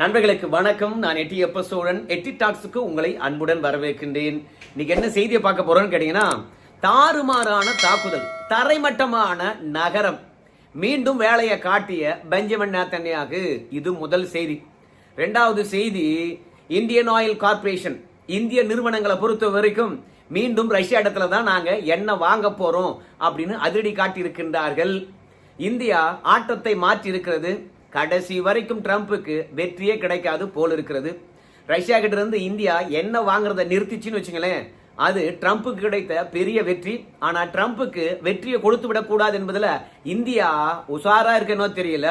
நண்பர்களுக்கு வணக்கம். நான் எட்டி எப்ப சோழன். எட்டி டாக்ஸுக்கு உங்களை அன்புடன் வரவேற்கின்றேன். இன்னைக்கு என்ன செய்தியை பார்க்க போறோம்னு கேட்டீங்கன்னா தாறுமாறான தாக்குதல் தரைமட்டமான நகரம். மீண்டும் வேலையை காட்டிய பெஞ்சமின் நேத்தன்யாகு இது முதல் செய்தி. ரெண்டாவது செய்தி இந்தியன் ஆயில் கார்ப்பரேஷன் இந்திய நிறுவனங்களை பொறுத்த வரைக்கும் மீண்டும் ரஷ்யா இடத்துல தான் நாங்கள் எண்ணெய் வாங்க போறோம் அப்படின்னு அதிரடி காட்டியிருக்கின்றார்கள். இந்தியா ஆட்டத்தை மாற்றி இருக்கிறது கடைசி வரைக்கும் ட்ரம்ப்புக்கு வெற்றியே கிடைக்காது போல் இருக்கிறது. ரஷ்யா கிட்ட இருந்து இந்தியா என்ன வாங்குறத நிறுத்திச்சுன்னு வச்சுங்களேன். அது ட்ரம்ப்புக்கு கிடைத்த பெரிய வெற்றி. ஆனா ட்ரம்ப்புக்கு வெற்றியை கொடுத்து விடக்கூடாது என்பதுல இந்தியா உஷாரா இருக்கனோ தெரியல.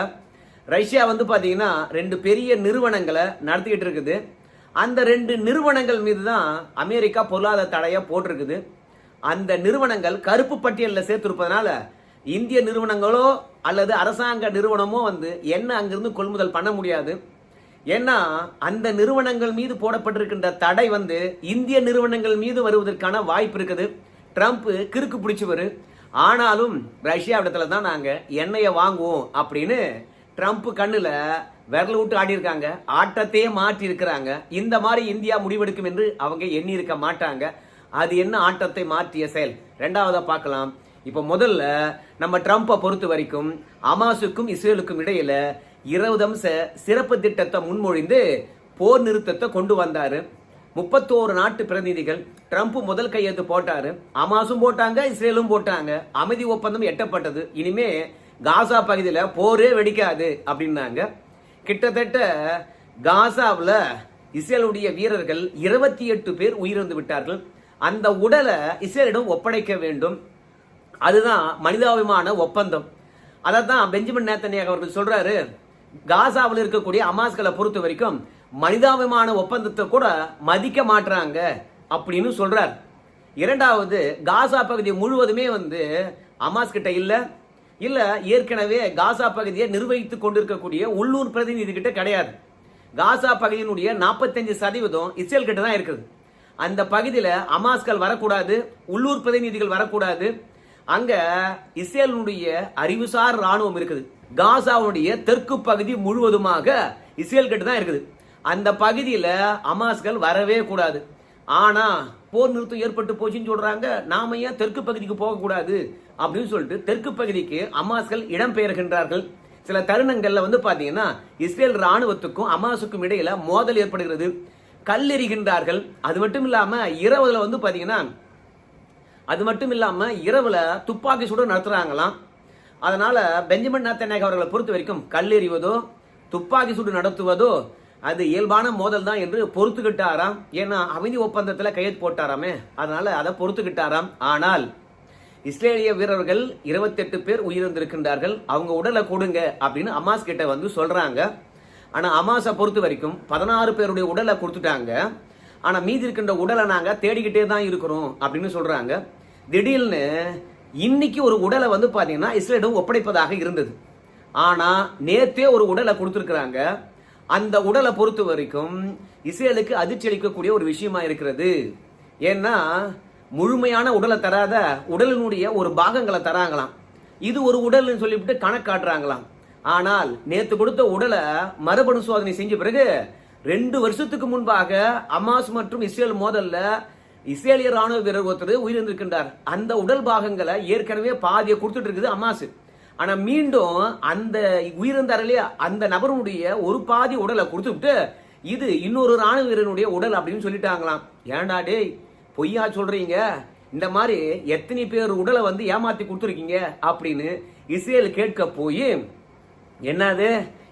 ரஷ்யா வந்து பாத்தீங்கன்னா ரெண்டு பெரிய நிறுவனங்களை நடத்திக்கிட்டு இருக்குது. அந்த ரெண்டு நிறுவனங்கள் மீது தான் அமெரிக்கா பொருளாதார தடையாக போட்டிருக்குது. அந்த நிறுவனங்கள் கருப்பு பட்டியலில் சேர்த்திருப்பதனால இந்திய நிறுவனங்களோ அல்லது அரசாங்க நிறுவனமோ வந்து என்ன அங்கிருந்து கொள்முதல் பண்ண முடியாது? ஏன்னா அந்த நிறுவனங்கள் மீது போடப்பட்டிருக்கின்ற தடை வந்து இந்திய நிறுவனங்கள் மீது வருவதற்கான வாய்ப்பு இருக்குது. ட்ரம்ப் கிறுக்கு பிடிச்சவர் ஆனாலும் ரஷ்யா இடத்துல தான் நாங்கள் எண்ணெயை வாங்குவோம் அப்படின்னு ட்ரம்ப் கண்ணில் விரல் விட்டு ஆடியிருக்காங்க. ஆட்டத்தையே மாற்றி இருக்கிறாங்க இந்த மாதிரி இந்தியா முடிவெடுக்கும் என்று அவங்க எண்ணி இருக்க மாட்டாங்க. அது என்ன ஆட்டத்தை மாற்றிய செயல்? ரெண்டாவதாக பார்க்கலாம். இப்போ முதல்ல நம்ம ட்ரம்ப்பை பொறுத்த வரைக்கும் அமாசுக்கும் இஸ்ரேலுக்கும் இடையில இருபது அம்ச சிறப்பு திட்டத்தை முன்மொழிந்து போர் நிறுத்தத்தை கொண்டு வந்தாரு. முப்பத்தோரு நாட்டு பிரதிநிதிகள் ட்ரம்ப் முதல் கையெழுத்து போட்டாரு. அமாசும் போட்டாங்க இஸ்ரேலும் போட்டாங்க. அமைதி ஒப்பந்தம் எட்டப்பட்டது. இனிமே காசா பகுதியில் போரே வெடிக்காது அப்படின்னாங்க. கிட்டத்தட்ட காசாவில் இஸ்ரேலுடைய வீரர்கள் இருபத்தி எட்டு பேர் உயிரிழந்து விட்டார்கள். அந்த உடலை இஸ்ரேலிடம் ஒப்படைக்க வேண்டும். அதுதான் மனிதாபிமான ஒப்பந்தம். அதை தான் பெஞ்சமின் நேத்தனியாக அவர்கள் சொல்றாரு காசாவில் இருக்கக்கூடிய அமாஸ்களை பொறுத்த வரைக்கும் மனிதாபிமான ஒப்பந்தத்தை கூட மதிக்க மாட்டுறாங்க அப்படின்னு சொல்றார். இரண்டாவது காசா பகுதி முழுவதுமே வந்து அமாஸ் கிட்ட இல்ல. இல்ல ஏற்கனவே காசா பகுதியை நிர்வகித்துக் கொண்டிருக்கக்கூடிய உள்ளூர் பிரதிநிதி கிட்ட கிடையாது. காசா பகுதியினுடைய நாற்பத்தஞ்சு சதவீதம் இஸ்ரேல் கிட்ட தான் இருக்குது. அந்த பகுதியில் அமாஸ்கள் வரக்கூடாது உள்ளூர் பிரதிநிதிகள் வரக்கூடாது. அங்க இஸ்ரேலுடைய அறிவுசார் ராணுவம் இருக்குது. காசாவுடைய தெற்கு பகுதி முழுவதுமாக இஸ்ரேல் கிட்ட தான் இருக்குது. அந்த பகுதியில் அமாஸ்கள் வரவே கூடாது. ஆனா போர் நிறுத்தம் ஏற்பட்டு போச்சுன்னு சொல்றாங்க. நாம ஏன் தெற்கு பகுதிக்கு போகக்கூடாது அப்படின்னு சொல்லிட்டு தெற்கு பகுதிக்கு அமாஸ்கள் இடம்பெயர்கின்றார்கள். சில தருணங்கள்ல வந்து பாத்தீங்கன்னா இஸ்ரேல் ராணுவத்துக்கும் அமாசுக்கும் இடையில மோதல் ஏற்படுகிறது. கல்லெறிகின்றார்கள். அது மட்டும் இல்லாம இரவுல வந்து பாத்தீங்கன்னா அது மட்டும் இல்லாம இரவுல துப்பாக்கி சூடு நடத்துறாங்களாம். அதனால பெஞ்சமின் நேத்தநாயக் அவர்களை பொறுத்த வரைக்கும் கல்லெறிவதோ துப்பாக்கி சூடு நடத்துவதோ அது இயல்பான மோதல் தான் என்று பொறுத்துக்கிட்டாராம். ஏன்னா அமைதி ஒப்பந்தத்தில் கையெழுத்து போட்டாராமே. அதனால அதை பொறுத்துக்கிட்டாராம். ஆனால் இஸ்ரேலிய வீரர்கள் 28 பேர் உயிரிழந்திருக்கின்றார்கள். அவங்க உடலை கொடுங்க அப்படின்னு அமாஸ் கிட்ட வந்து சொல்றாங்க. ஆனால் அமாஸை பொறுத்த வரைக்கும் பதினாறு பேருடைய உடலை கொடுத்துட்டாங்க. ஆனால் மீதி இருக்கின்ற உடலை நாங்கள் தேடிக்கிட்டே தான் இருக்கிறோம் அப்படின்னு சொல்கிறாங்க திடீர்னு இன்னைக்கு ஒரு உடலை வந்து பார்த்தீங்கன்னா இஸ்ரேலிடம் ஒப்படைப்பதாக இருந்தது. ஆனால் நேத்தே ஒரு உடலை கொடுத்துருக்குறாங்க. அந்த உடலை பொறுத்த வரைக்கும் இஸ்ரேலுக்கு அதிர்ச்சி அளிக்கக்கூடிய ஒரு விஷயமா இருக்கிறது. ஏன்னா முழுமையான உடலை தராத உடலினுடைய ஒரு பாகங்களை தராங்களாம். இது ஒரு உடல்னு சொல்லிவிட்டு கணக்கு காட்டுறாங்களாம். ஆனால் நேற்று கொடுத்த உடலை மரபணு சோதனை செஞ்ச பிறகு ரெண்டு வருஷத்துக்கு முன்பாக அமாஸ் மற்றும் இஸ்ரேல் மோதல்ல இஸ்ரேலிய ராணுவ வீரர் ஒருத்தர் உயிரிழந்திருக்கின்றார். அந்த உடல் பாகங்களை ஏற்கனவே பாதியை கொடுத்துட்டு இருக்குது அமாஸ். ஆனா மீண்டும் அந்த உயிரிழந்தார் இல்லையா? அந்த நபருடைய ஒரு பாதி உடலை கொடுத்துட்டு இது இன்னொரு ராணுவ வீரனுடைய உடல் அப்படின்னு சொல்லிட்டாங்களாம். ஏன்டா டேய் பொய்யா சொல்றீங்க? இந்த மாதிரி எத்தனை பேர் உடலை வந்து ஏமாத்தி கொடுத்துருக்கீங்க அப்படின்னு இஸ்ரேல் கேட்க போய் என்னது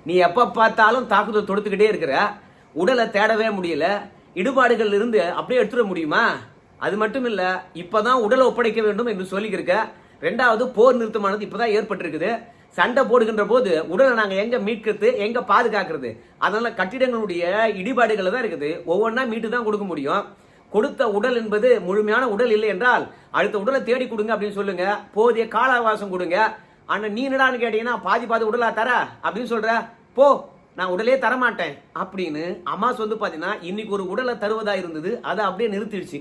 நீ எப்ப பார்த்தாலும் தாக்குதல் தொடுத்துக்கிட்டே இருக்கிற? உடலை தேடவே முடியல. இடுபாடுகள் இருந்து அப்படியே எடுத்துட முடியுமா? அது மட்டும் இல்ல இப்பதான் உடலை ஒப்படைக்க வேண்டும் என்று சொல்லியிருக்க. ரெண்டாவது போர் நிறுத்தமானது இப்பதான் ஏற்பட்டிருக்குது. சண்டை போடுகின்ற போது உடலை நாங்க எங்க மீட்கிறது எங்க பாதுகாக்கிறது? அதனால கட்டிடங்களுடைய இடிபாடுகள் தான் இருக்குது. ஒவ்வொன்றா மீட்டு தான் கொடுக்க முடியும். கொடுத்த உடல் என்பது முழுமையான உடல் இல்லை என்றால் அடுத்த உடலை தேடி கொடுங்க அப்படின்னு சொல்லுங்க. போதிய கால அவகாசம் கொடுங்க. ஆனா நீ என்னடான்னு கேட்டீங்கன்னா பாதி பாதி உடலா தர அப்படின்னு சொல்ற. போ. நான் உடலே தரமாட்டேன் அப்படின்னு அம்மாஸ் வந்து பார்த்தீங்கன்னா இன்னைக்கு ஒரு உடலை தருவதாக இருந்தது அதை அப்படியே நிறுத்திடுச்சு.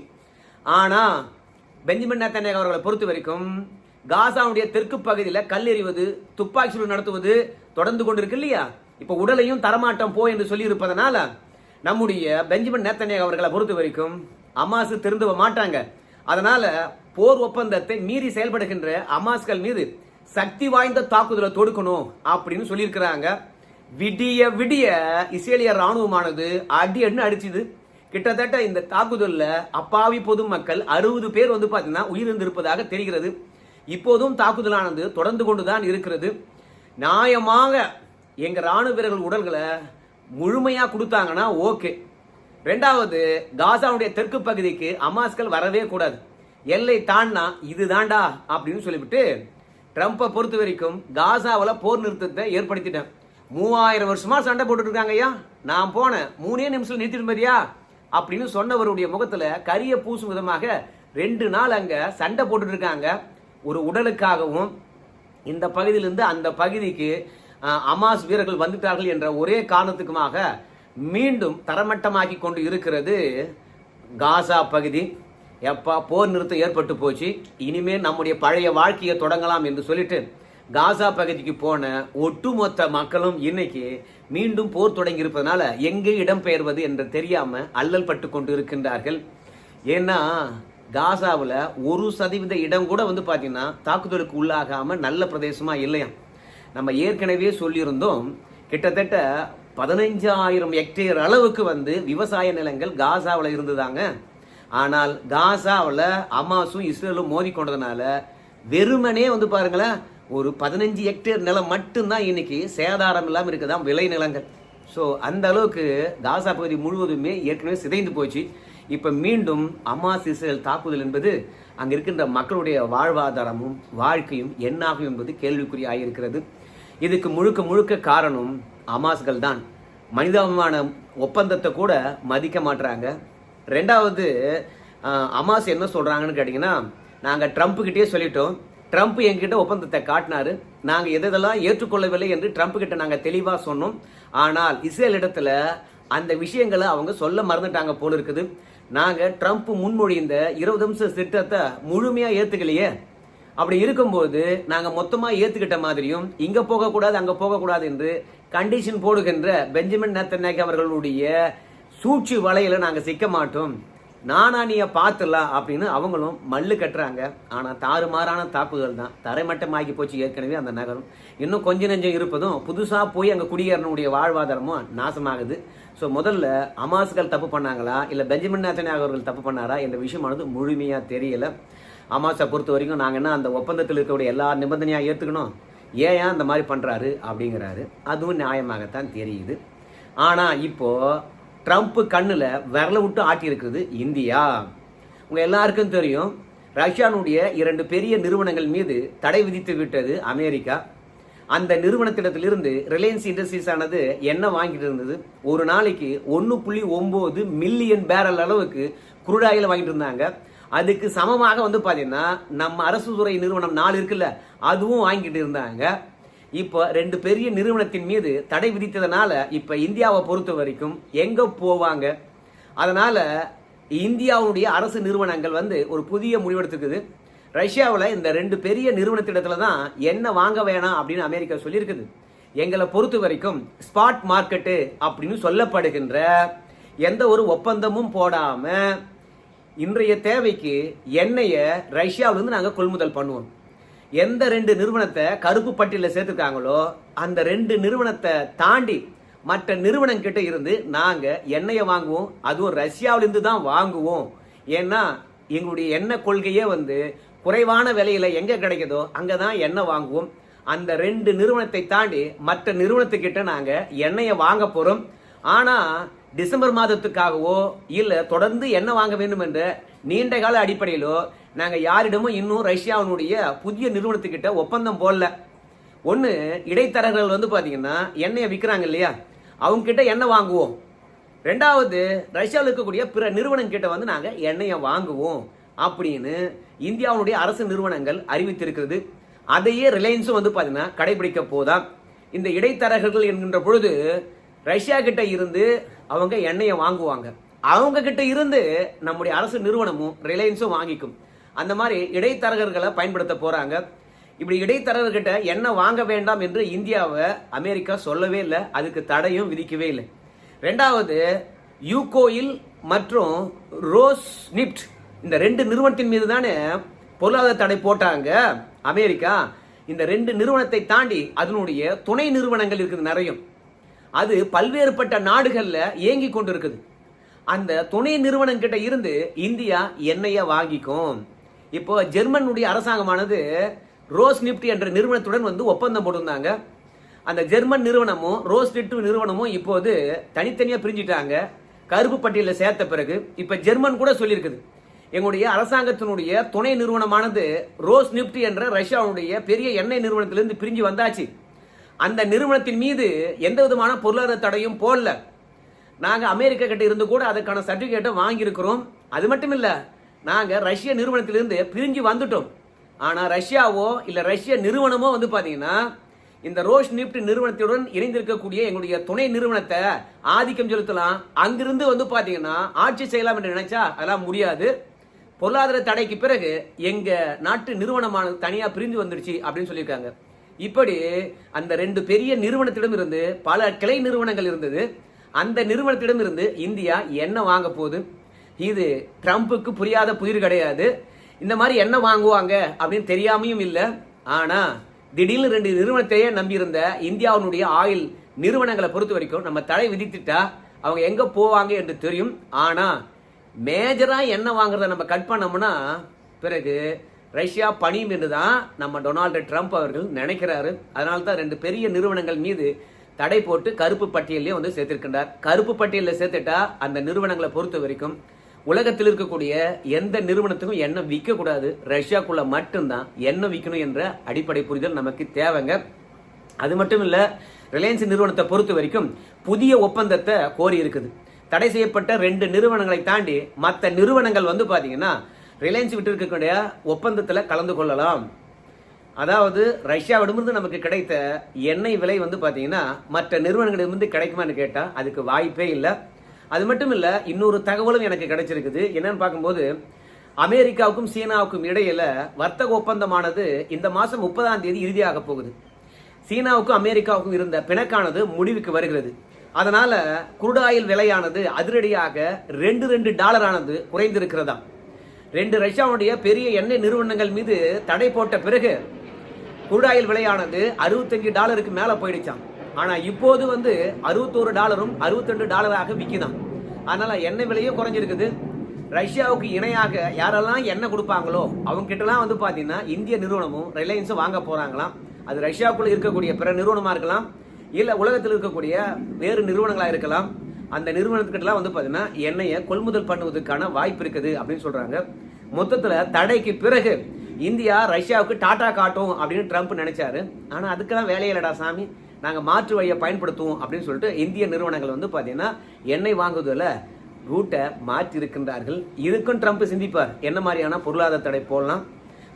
ஆனால் பெஞ்சமின் நேத்தன்யாகு அவர்களை பொறுத்த வரைக்கும் காசாவுடைய தெற்கு பகுதியில் கல் எறிவது துப்பாக்கி சூடு நடத்துவது தொடர்ந்து கொண்டிருக்கு இல்லையா? இப்போ உடலையும் தரமாட்டம் போ என்று சொல்லி இருப்பதனால நம்முடைய பெஞ்சமின் நேத்தனியாக அவர்களை பொறுத்த வரைக்கும் அமாசு திருந்துவ மாட்டாங்க. அதனால போர் ஒப்பந்தத்தை மீறி செயல்படுகின்ற அமாஸ்கள் மீது சக்தி வாய்ந்த தாக்குதலை தொடுக்கணும் அப்படின்னு சொல்லியிருக்கிறாங்க. விடிய விடிய இஸ்ரேலிய ராணுவமானது அடி அடின்னு அடிச்சுது. கிட்டத்தட்ட இந்த தாக்குதலில் அப்பாவி பொதுமக்கள் அறுபது பேர் வந்து பார்த்தீங்கன்னா உயிரிழந்திருப்பதாக தெரிகிறது. இப்போதும் தாக்குதலானது தொடர்ந்து கொண்டுதான் இருக்கிறது. நியாயமாக எங்க ராணுவ வீரர்கள் உடல்களை முழுமையாக கொடுத்தாங்கன்னா ஓகே. ரெண்டாவது காசாவுடைய தெற்கு பகுதிக்கு அமாஸ்கள் வரவே கூடாது. எல்லை தாண்டா இது தாண்டா அப்படின்னு சொல்லிவிட்டு ட்ரம்ப்பை பொறுத்த வரைக்கும் காசாவில் போர் நிறுத்தத்தை ஏற்படுத்திட்டேன். மூவாயிரம் வருஷமா சண்டை போட்டுட்டு இருக்காங்க ஐயா நான் போனேன் மூணே நிமிஷம் நிறுத்திட்டு மதியா அப்படின்னு சொன்னவருடைய முகத்துல கரிய பூசும் விதமாக ரெண்டு நாள் அங்க சண்டை போட்டுட்டு இருக்காங்க. ஒரு உடலுக்காகவும் இந்த பகுதியிலிருந்து அந்த பகுதிக்கு அமாஸ் வீரர்கள் வந்துட்டார்கள் என்ற ஒரே காரணத்துக்குமாக மீண்டும் தரமட்டமாக்கி கொண்டு இருக்கிறது காசா பகுதி. எப்பா போர் நிறுத்தம் ஏற்பட்டு போச்சு. இனிமேல் நம்முடைய பழைய வாழ்க்கையை தொடங்கலாம் என்று சொல்லிட்டு காசா பகுதிக்கு போன ஒட்டுமொத்த மக்களும் இன்னைக்கு மீண்டும் போர் தொடங்கி இருப்பதனால எங்கே இடம்பெயர்வது என்று தெரியாம அல்லல் பட்டு கொண்டு இருக்கின்றார்கள் ஏன்னா காசாவில் ஒரு சதவீத இடம் கூட வந்து பார்த்தீங்கன்னா தாக்குதலுக்கு உள்ளாகாம நல்ல பிரதேசமா இல்லையாம் நம்ம ஏற்கனவே சொல்லியிருந்தோம் கிட்டத்தட்ட பதினைஞ்சாயிரம் ஹெக்டேர் அளவுக்கு வந்து விவசாய நிலங்கள் காசாவில் இருந்ததாங்க. ஆனால் காசாவில் அமாசும் இஸ்ரேலும் மோதி கொண்டதுனால வெறுமனே வந்து பாருங்களேன் ஒரு பதினஞ்சு ஹெக்டேர் நிலம் மட்டும்தான் இன்னைக்கு சேதாரம் இல்லாமல் இருக்குதான் விளை நிலங்கள். ஸோ அந்த அளவுக்கு காசா பகுதி முழுவதுமே ஏற்கனவே சிதைந்து போச்சு. இப்போ மீண்டும் அமாஸ் இஸ்ரேல் தாக்குதல் என்பது அங்கே இருக்கின்ற மக்களுடைய வாழ்வாதாரமும் வாழ்க்கையும் என்னாகும் என்பது கேள்விக்குறியாயிருக்கிறது இதுக்கு முழுக்க முழுக்க காரணம் அமாஸ்கள் தான். மனிதாபிமான ஒப்பந்தத்தை கூட மதிக்க மாட்றாங்க. ரெண்டாவது அமாஸ் என்ன சொல்கிறாங்கன்னு கேட்டிங்கன்னா நாங்கள் ட்ரம்ப்புக்கிட்டே சொல்லிட்டோம். ட்ரம்ப் எங்கிட்ட ஒப்பந்தத்தை காட்டினாரு. நாங்கள் எதெல்லாம் ஏற்றுக்கொள்ளவில்லை என்று ட்ரம்ப் கிட்ட நாங்கள் தெளிவாக சொன்னோம். ஆனால் இஸ்ரேல் இடத்துல அந்த விஷயங்களை அவங்க சொல்ல மறந்துட்டாங்க போல இருக்குது. நாங்கள் ட்ரம்ப் முன்மொழிந்த இருபது நிமிஷம் திட்டத்தை முழுமையாக ஏற்றுக்கலையே அப்படி இருக்கும்போது நாங்கள் மொத்தமாக ஏற்றுக்கிட்ட மாதிரியும் இங்கே போகக்கூடாது அங்கே போகக்கூடாது என்று கண்டிஷன் போடுகின்ற பெஞ்சமின் நேத்தநாயக் அவர்களுடைய சூழ்ச்சி வலையில் நாங்கள் சிக்க மாட்டோம். நானானிய பார்த்துடலாம் அப்படின்னு அவங்களும் மல்லு கட்டுறாங்க. ஆனால் தாறுமாறான தாக்குதல் தான். தரைமட்டமாகி போச்சு ஏற்கனவே அந்த நகரம். இன்னும் கொஞ்ச நெஞ்சம் இருப்பதும் புதுசாக போய் அங்கே குடியேறனுடைய வாழ்வாதாரமும் நாசமாகுது. ஸோ முதல்ல அமாசுகள் தப்பு பண்ணாங்களா? இல்லை பெஞ்சமின் நேத்தநாயக் அவர்கள் தப்பு பண்ணாரா? என்ற விஷயமானது முழுமையாக தெரியல. அமாசை பொறுத்த வரைக்கும் நாங்கள் என்ன அந்த ஒப்பந்தத்தில் இருக்கக்கூடிய எல்லா நிபந்தனையாக ஏற்றுக்கணும் ஏன் அந்த மாதிரி பண்ணுறாரு அப்படிங்கிறாரு. அதுவும் நியாயமாகத்தான் தெரியுது. ஆனால் இப்போது ட்ரம்ப் கண்ணில் விரல விட்டு ஆட்டியிருக்குது இந்தியா. உங்கள் எல்லாருக்கும் தெரியும் ரஷ்யானுடைய இரண்டு பெரிய நிறுவனங்கள் மீது தடை விதித்து விட்டது அமெரிக்கா. அந்த நிறுவனத்திடத்திலிருந்து ரிலையன்ஸ் இண்டஸ்ட்ரீஸ் ஆனது என்ன வாங்கிட்டு இருந்தது. ஒரு நாளைக்கு ஒன்று புள்ளி ஒம்பது மில்லியன் பேரல் அளவுக்கு குருடாயில் வாங்கிட்டு இருந்தாங்க. அதுக்கு சமமாக வந்து பார்த்தீங்கன்னா நம்ம அரசு துறை நிறுவனம் நாலு இருக்குல்ல அதுவும் வாங்கிட்டு இருந்தாங்க. இப்போ ரெண்டு பெரிய நிறுவனத்தின் மீது தடை விதித்ததுனால இப்போ இந்தியாவை பொறுத்த வரைக்கும் எங்கே போவாங்க? அதனால் இந்தியாவுடைய அரசு நிறுவனங்கள் வந்து ஒரு புதிய முடிவெடுத்துக்குது. ரஷ்யாவில் இந்த ரெண்டு பெரிய நிறுவனத்திடத்துல தான் என்ன வாங்க வேணாம் அப்படின்னு அமெரிக்கா சொல்லியிருக்குது. எங்களை பொறுத்த வரைக்கும் ஸ்பாட் மார்க்கெட்டு அப்படின்னு சொல்லப்படுகின்ற எந்த ஒரு ஒப்பந்தமும் போடாமல் இன்றைய தேவைக்கு எண்ணெயை ரஷ்யாவிலேருந்து நாங்கள் கொள்முதல் பண்ணுவோம். எந்த ரெண்டு நிறுவனத்தை கருப்பு பட்டியலில் சேர்த்துருக்காங்களோ அந்த ரெண்டு நிறுவனத்தை தாண்டி மற்ற நிறுவனம் கிட்ட இருந்து நாங்கள் எண்ணெயை வாங்குவோம். அதுவும் ரஷ்யாவிலிருந்து தான் வாங்குவோம். ஏன்னா எங்களுடைய எண்ணெய் கொள்கையே வந்து குறைவான விலையில் எங்கே கிடைக்குதோ அங்கே தான் எண்ணெய் வாங்குவோம். அந்த ரெண்டு நிறுவனத்தை தாண்டி மற்ற நிறுவனத்துக்கிட்ட நாங்கள் எண்ணெயை வாங்க போகிறோம் ஆனால் டிசம்பர் மாதத்துக்காகவோ இல்லை தொடர்ந்து எண்ணெய் வாங்க வேண்டும் என்ற நீண்ட கால அடிப்படையிலோ நாங்கள் யாரிடமும் இன்னும் ரஷ்யாவினுடைய புதிய நிறுவனத்துக்கிட்ட ஒப்பந்தம் போடல. ஒன்று இடைத்தரகர்கள் வந்து பார்த்தீங்கன்னா எண்ணெயை விற்கிறாங்க இல்லையா? அவங்க கிட்ட எண்ணெய் வாங்குவோம். ரெண்டாவது ரஷ்யாவில் இருக்கக்கூடிய பிற நிறுவனம் கிட்ட வந்து நாங்கள் எண்ணெயை வாங்குவோம் அப்படின்னு இந்தியாவுடைய அரசு நிறுவனங்கள் அறிவித்திருக்கிறது. அதையே ரிலையன்ஸும் வந்து பார்த்தீங்கன்னா கடைபிடிக்க போதான் இந்த இடைத்தரகர்கள் என்கின்ற பொழுது ரஷ்யா கிட்ட இருந்து அவங்க எண்ணெயை வாங்குவாங்க. அவங்க கிட்ட இருந்து நம்முடைய அரசு நிறுவனமும் ரிலையன்ஸும் வாங்கிக்கும். அந்த மாதிரி இடைத்தரகர்களை பயன்படுத்த போகிறாங்க இப்படி இடைத்தரகர்கிட்ட என்ன வாங்க வேண்டாம் என்று இந்தியாவை அமெரிக்கா சொல்லவே இல்லை. அதுக்கு தடையும் விதிக்கவே இல்லை. ரெண்டாவது யூகோயில் மற்றும் ரோஸ் நிப்ட் இந்த ரெண்டு நிறுவனத்தின் மீது தானே பொருளாதார தடை போட்டாங்க அமெரிக்கா. இந்த ரெண்டு நிறுவனத்தை தாண்டி அதனுடைய துணை நிறுவனங்கள் இருக்குது நிறைய அது பல்வேறுபட்ட நாடுகளில் இயங்கி கொண்டு இருக்குது அந்த துணை நிறுவனங்கிட்ட இருந்து இந்தியா எண்ணெயை வாங்கிக்கும். இப்போ ஜெர்மனுடைய அரசாங்கமானது ரோஸ் நிப்டி என்ற நிறுவனத்துடன் வந்து ஒப்பந்தம் போட்டிருந்தாங்க. அந்த ஜெர்மன் நிறுவனமும் ரோஸ் நிப்டி நிறுவனமும் இப்போது தனித்தனியா பிரிஞ்சிட்டாங்க. கருப்பு பட்டியலில் சேர்த்த பிறகு இப்ப ஜெர்மன் கூட சொல்லியிருக்குது. எங்களுடைய அரசாங்கத்தினுடைய துணை நிறுவனமானது ரோஸ் நிப்டி என்ற ரஷ்யாவுடைய பெரிய எண்ணெய் நிறுவனத்திலிருந்து பிரிஞ்சு வந்தாச்சு. அந்த நிறுவனத்தின் மீது எந்த விதமான பொருளாதார தடையும் போடல. நாங்கள் அமெரிக்கா கிட்ட இருந்து கூட அதுக்கான சர்டிஃபிகேட்டை வாங்கியிருக்கிறோம். அது மட்டும் இல்லை நாங்கள் ரஷ்ய நிறுவனத்திலிருந்து பிரிஞ்சு வந்துட்டோம். ஆனால் ரஷ்யாவோ இல்லை ரஷ்ய நிறுவனமோ வந்து பார்த்தீங்கன்னா இந்த ரோஷ் நிப்ட் நிறுவனத்துடன் இணைந்திருக்கக்கூடிய எங்களுடைய துணை நிறுவனத்தை ஆதிக்கம் செலுத்தலாம். அங்கிருந்து வந்து பார்த்தீங்கன்னா ஆட்சி செய்யலாம் என்று நினைச்சா அதெல்லாம் முடியாது. பொருளாதார தடைக்கு பிறகு எங்க நாட்டு நிறுவனமானது தனியா பிரிஞ்சு வந்துடுச்சு அப்படின்னு சொல்லியிருக்காங்க. இப்படி அந்த ரெண்டு பெரிய நிறுவனத்திடம் இருந்து பல கிளை நிறுவனங்கள் இருந்தது. அந்த நிறுவனத்திடம் இருந்து இந்தியா என்ன வாங்க போகுது? இது ட்ரம்ப்புக்கு புரியாத புதிர் கிடையாது. இந்த மாதிரி என்ன வாங்குவாங்க அப்படின்னு தெரியாமையும் இல்லை. ஆனா திடீர்னு ரெண்டு நிறுவனத்தையே நம்பியிருந்த இந்தியாவினுடைய ஆயில் நிறுவனங்களை பொறுத்த வரைக்கும் நம்ம தடை விதித்துட்டா அவங்க எங்க போவாங்க என்று தெரியும். ஆனா மேஜரா என்ன வாங்குறத நம்ம கட் பண்ணோம்னா பிறகு ரஷ்யா பணியும் என்று தான் நம்ம டொனால்டு ட்ரம்ப் அவர்கள் நினைக்கிறாரு. அதனால தான் ரெண்டு பெரிய நிறுவனங்கள் மீது தடை போட்டு கருப்பு பட்டியலையும் வந்து சேர்த்திருக்கின்றார். கருப்பு பட்டியலில் சேர்த்துட்டா அந்த நிறுவனங்களை பொறுத்த வரைக்கும் உலகத்தில் இருக்கக்கூடிய எந்த நிறுவனத்துக்கும் எண்ணெய் விற்கக்கூடாது. ரஷ்யாக்குள்ள மட்டும்தான் எண்ணெய் விற்கணும் என்ற அடிப்படை புரிதல் நமக்கு தேவைங்க. அது மட்டும் இல்லை ரிலையன்ஸ் நிறுவனத்தை பொறுத்த வரைக்கும் புதிய ஒப்பந்தத்தை கோரி இருக்குது. தடை செய்யப்பட்ட ரெண்டு நிறுவனங்களை தாண்டி மற்ற நிறுவனங்கள் வந்து பார்த்தீங்கன்னா ரிலையன்ஸ் விட்டு இருக்கக்கூடிய ஒப்பந்தத்தில் கலந்து கொள்ளலாம். அதாவது ரஷ்யாவிடமிருந்து நமக்கு கிடைத்த எண்ணெய் விலை வந்து பார்த்தீங்கன்னா மற்ற நிறுவனங்களிடமிருந்து கிடைக்குமான்னு கேட்டால் அதுக்கு வாய்ப்பே இல்லை. அது மட்டும் இல்ல இன்னொரு தகவலும் எனக்கு கிடைச்சிருக்குது. என்னன்னு பார்க்கும்போது அமெரிக்காவுக்கும் சீனாவுக்கும் இடையில வர்த்தக ஒப்பந்தமானது இந்த மாசம் முப்பதாம் தேதி இறுதியாக போகுது. சீனாவுக்கும் அமெரிக்காவுக்கும் இருந்த பிணக்கானது முடிவுக்கு வருகிறது. அதனால குருடாயில் விலையானது அதிரடியாக ரெண்டு ரெண்டு டாலர் ஆனது குறைந்திருக்கிறதா ரெண்டு ரஷ்யாவுடைய பெரிய எண்ணெய் நிறுவனங்கள் மீது தடை போட்ட பிறகு குருடாயில் விலையானது அறுபத்தஞ்சு டாலருக்கு மேல போயிடுச்சாம். ஆனா இப்போது வந்து அறுபத்தோரு டாலரும் அறுபத்தெண்டு டாலராக விற்கிதான் அதனால எண்ணெய் விலையும் குறைஞ்சிருக்குது. ரஷ்யாவுக்கு இணையாக யாரெல்லாம் எண்ணெய் கொடுப்பாங்களோ அவங்க கிட்டலாம் வந்து பார்த்தீங்கன்னா இந்திய நிறுவனமும் ரிலையன்ஸும் வாங்க போறாங்களாம். அது ரஷ்யாவுக்குள்ள இருக்கக்கூடிய பிற நிறுவனமா இருக்கலாம் இல்லை உலகத்தில் இருக்கக்கூடிய வேறு நிறுவனங்களா இருக்கலாம். அந்த நிறுவனத்துக்கிட்டலாம் வந்து பார்த்தீங்கன்னா எண்ணெயை கொள்முதல் பண்ணுவதற்கான வாய்ப்பு இருக்குது அப்படின்னு சொல்றாங்க. மொத்தத்தில் தடைக்கு பிறகு இந்தியா ரஷ்யாவுக்கு டாட்டா காட்டும் அப்படின்னு ட்ரம்ப் நினைச்சாரு. ஆனால் அதுக்கெல்லாம் வேலையில்லடா சாமி. நாங்கள் மாற்று வழியை பயன்படுத்துவோம் அப்படின்னு சொல்லிட்டு இந்திய நிறுவனங்கள் வந்து பார்த்தீங்கன்னா எண்ணெய் வாங்குவதில் ரூட்டை மாற்றி இருக்கின்றார்கள் இதுக்கும் ட்ரம்ப் சிந்திப்பார். என்ன மாதிரியான பொருளாதார தடை போடலாம்?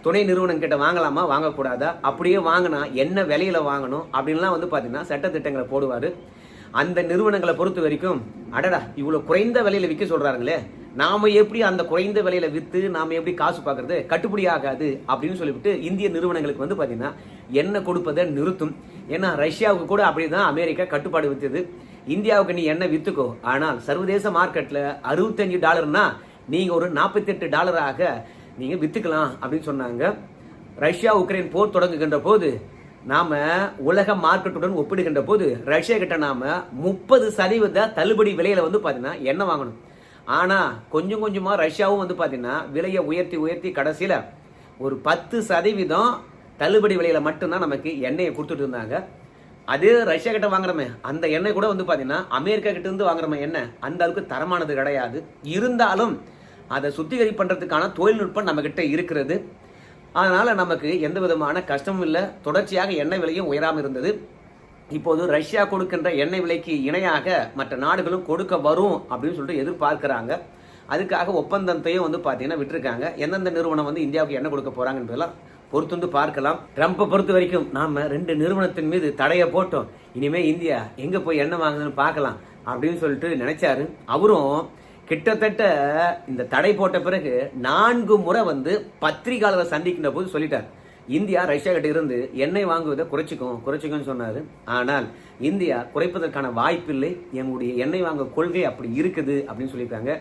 துணை நிறுவனம் கிட்ட வாங்கலாமா? வாங்கக்கூடாதா? அப்படியே வாங்கினா என்ன விலையில வாங்கணும்? அப்படின்லாம் வந்து பார்த்தீங்கன்னா சட்டத்திட்டங்களை போடுவார். அந்த நிறுவனங்களை பொறுத்த வரைக்கும் அடடா இவ்வளோ குறைந்த விலையில விற்க சொல்றாங்களே நாம எப்படி அந்த குறைந்த விலையில விற்று நாம எப்படி காசு பார்க்கறது கட்டுப்படி ஆகாது அப்படின்னு சொல்லிவிட்டு இந்திய நிறுவனங்களுக்கு வந்து பார்த்தீங்கன்னா என்ன கொடுப்பதை நிறுத்தும். ஏன்னா ரஷ்யாவுக்கு கூட அப்படி தான் அமெரிக்கா கட்டுப்பாடு வித்தது. இந்தியாவுக்கு நீ என்ன விற்றுக்கோ ஆனால் சர்வதேச மார்க்கெட்டில் அறுபத்தஞ்சு டாலர்னா நீங்கள் ஒரு நாற்பத்தெட்டு டாலராக நீங்கள் விற்றுக்கலாம் அப்படின்னு சொன்னாங்க. ரஷ்யா உக்ரைன் போர் தொடங்குகின்ற போது நாம் உலக மார்க்கெட்டுடன் ஒப்பிடுகின்ற போது ரஷ்யா கிட்ட நாம் முப்பது சதவீத தள்ளுபடி விலையில் வந்து பார்த்தீங்கன்னா எண்ணெய் வாங்கணும். ஆனால் கொஞ்சம் கொஞ்சமாக ரஷ்யாவும் வந்து பார்த்தீங்கன்னா விலையை உயர்த்தி உயர்த்தி கடைசியில் ஒரு பத்து சதவீதம் தள்ளுபடி விலையில் மட்டும்தான் நமக்கு எண்ணெயை கொடுத்துட்டு இருந்தாங்க. அதே ரஷ்யா கிட்ட வாங்குறமே அந்த எண்ணெய் கூட வந்து பார்த்தீங்கன்னா அமெரிக்கா கிட்ட இருந்து வாங்குறமே எண்ணெய் அந்த அளவுக்கு தரமானது கிடையாது. இருந்தாலும் அதை சுத்திகரி பண்ணுறதுக்கான தொழில்நுட்பம் நம்மக்கிட்ட இருக்கிறது. அதனால் நமக்கு எந்த விதமான கஷ்டமும் இல்லை. தொடர்ச்சியாக எண்ணெய் விலையும் உயராமல் இருந்தது. இப்போது ரஷ்யா கொடுக்கின்ற எண்ணெய் விலைக்கு இணையாக மற்ற நாடுகளும் கொடுக்க வரும் அப்படின்னு சொல்லிட்டு எதிர்பார்க்கிறாங்க. அதுக்காக ஒப்பந்தத்தையும் வந்து பார்த்தீங்கன்னா விட்டுருக்காங்க. எந்தெந்த நிறுவனம் வந்து இந்தியாவுக்கு எண்ணெய் கொடுக்க பொறுத்து வந்து பார்க்கலாம். ட்ரம்ப்பை பொறுத்த வரைக்கும் நாம ரெண்டு நிறுவனத்தின் மீது தடையை போட்டோம். இனிமே இந்தியா எங்க போய் எண்ணெய் வாங்குதுன்னு பார்க்கலாம் அப்படின்னு சொல்லிட்டு நினைச்சாரு. அவரும் கிட்டத்தட்ட இந்த தடை போட்ட பிறகு நான்கு முறை வந்து பத்திரிகையாளரை சந்திக்கின்ற போது சொல்லிட்டார். இந்தியா ரஷ்யா கிட்ட இருந்து எண்ணெய் வாங்குவதை குறைச்சிக்கும் குறைச்சிக்கும்னு சொன்னார். ஆனால் இந்தியா குறைப்பதற்கான வாய்ப்பில்லை. எங்களுடைய எண்ணெய் வாங்க கொள்கை அப்படி இருக்குது அப்படின்னு சொல்லியிருக்காங்க.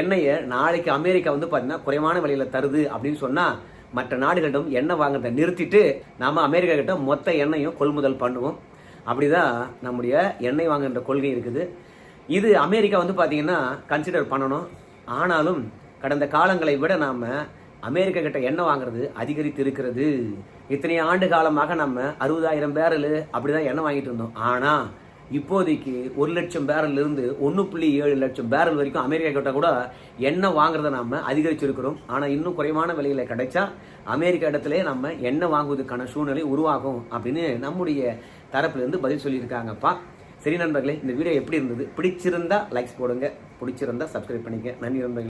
எண்ணெயை நாளைக்கு அமெரிக்கா வந்து பார்த்தீங்கன்னா குறைவான விலையில் தருது அப்படின்னு சொன்னால் மற்ற நாடுகளிடம் எண்ணெய் வாங்குறதை நிறுத்திட்டு நாம அமெரிக்கா கிட்ட மொத்த எண்ணெயும் கொள்முதல் பண்ணுவோம். அப்படிதான் நம்முடைய எண்ணெய் வாங்குகின்ற கொள்கை இருக்குது. இது அமெரிக்கா வந்து பார்த்தீங்கன்னா கன்சிடர் பண்ணணும். ஆனாலும் கடந்த காலங்களை விட நாம் அமெரிக்கா கிட்ட எண்ணெய் வாங்குறது அதிகரித்து இருக்கிறது. இத்தனை ஆண்டு காலமாக நம்ம அறுபதாயிரம் பேரல் அப்படிதான் எண்ணெய் வாங்கிட்டு இருந்தோம். ஆனால் இப்போதைக்கு ஒரு லட்சம் பேரல் இருந்து ஒன்று புள்ளி ஏழு லட்சம் பேரல் வரைக்கும் அமெரிக்கா கிட்ட கூட எண்ணெய் வாங்குறத நாம் அதிகரிச்சிருக்கிறோம். ஆனால் இன்னும் குறைவான விலையில் கிடைச்சா அமெரிக்கா இடத்துல நம்ம எண்ணெய் வாங்குவதற்கான சூழ்நிலை உருவாகும் அப்படின்னு நம்முடைய தரப்புலேருந்து பதில் சொல்லியிருக்காங்கப்பா. சரி நண்பர்களே இந்த வீடியோ எப்படி இருந்தது? பிடிச்சிருந்தா லைக்ஸ் போடுங்க. பிடிச்சிருந்தா சப்ஸ்கிரைப் பண்ணிக்க நன்றி நண்பர்களே.